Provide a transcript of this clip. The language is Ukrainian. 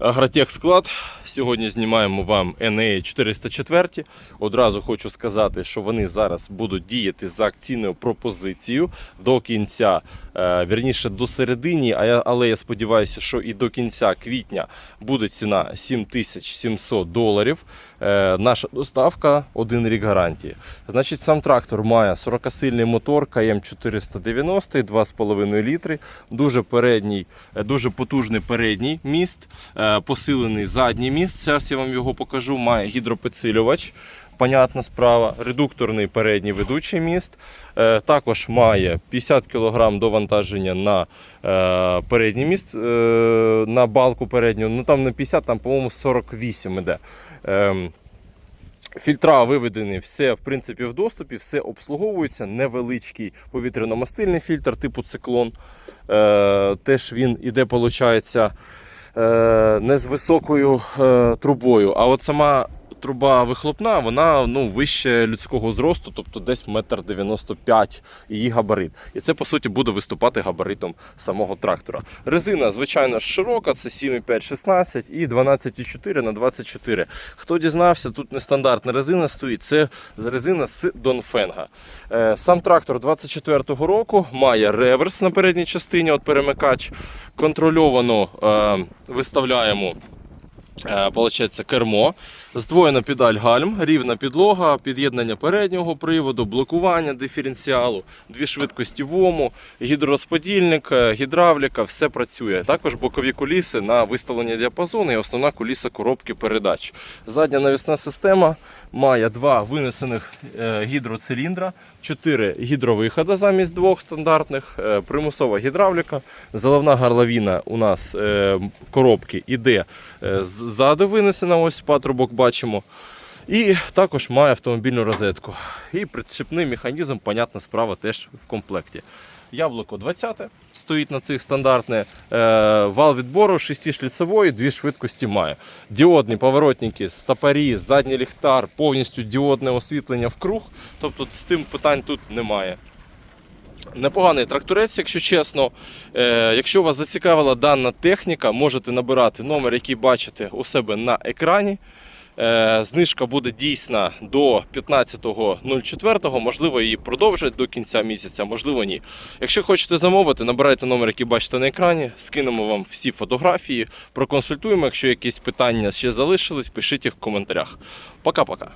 Агротех склад. Сьогодні знімаємо вам NA 404. Одразу хочу сказати, що вони зараз будуть діяти за акційною пропозицією до кінця, е, вірніше до середини, але я сподіваюся, що і до кінця квітня буде ціна 7700 доларів. Е, Наша доставка один рік гарантії. Значить, сам трактор має 40-сильний мотор КМ 490, 2,5 літри, дуже передній, е, дуже потужний передній міст, е, посилений задній міст. Зараз я вам його покажу. Має гідропідсилювач. Понятна справа, редукторний передній ведучий міст. Е, також має 50 кг довантаження на е, передній міст, е, на балку передню. Ну там не 50, там, по-моєму, 48 іде. Ем, Фільтра виведені, все в принципі в доступі, все обслуговується. Невеличкий повітряно-мастильний фільтр типу циклон. Е, теж він іде, виходить, е, не з високою е, трубою. А от сама труба вихлопна, вона ну, вище людського зросту, тобто десь метр 95 її габарит. І це, по суті, буде виступати габаритом самого трактора. Резина, звичайно, широка, це 7,5-16 і 12,4 на 24. Хто дізнався, тут нестандартна резина стоїть, це резина з Донфенга. Е, Сам трактор 24-го року має реверс на передній частині, от перемикач. Контрольовано е, виставляємо Е, Получається кермо, здвоєна педаль гальм, рівна підлога, під'єднання переднього приводу, блокування диференціалу, дві швидкості ВОМу, гідророзподільник, е, гідравліка, все працює. Також бокові куліси на виставлення діапазону і основна куліса коробки передач. Задня навісна система має два винесених е, гідроциліндра, чотири гідровиходи замість двох стандартних, е, примусова гідравліка, заливна горловина у нас коробки іде ззаду винесена, ось патрубок бачимо. І також має автомобільну розетку. І прицепний механізм, понятна справа, теж в комплекті. Яблуко 20 стоїть на цих стандартне. Е, вал відбору 6-шліцевої, дві швидкості має. Діодні поворотники, стопорі, задній ліхтар, повністю діодне освітлення в круг. Тобто з цим питань тут немає. Непоганий тракторець, якщо чесно. Е, якщо вас зацікавила дана техніка, можете набирати номер, який бачите у себе на екрані. Е, знижка буде дійсна до 15.04, можливо, її продовжать до кінця місяця, можливо, ні. Якщо хочете замовити, набирайте номер, який бачите на екрані, скинемо вам всі фотографії, проконсультуємо. Якщо якісь питання ще залишились, пишіть їх в коментарях. Пока-пока.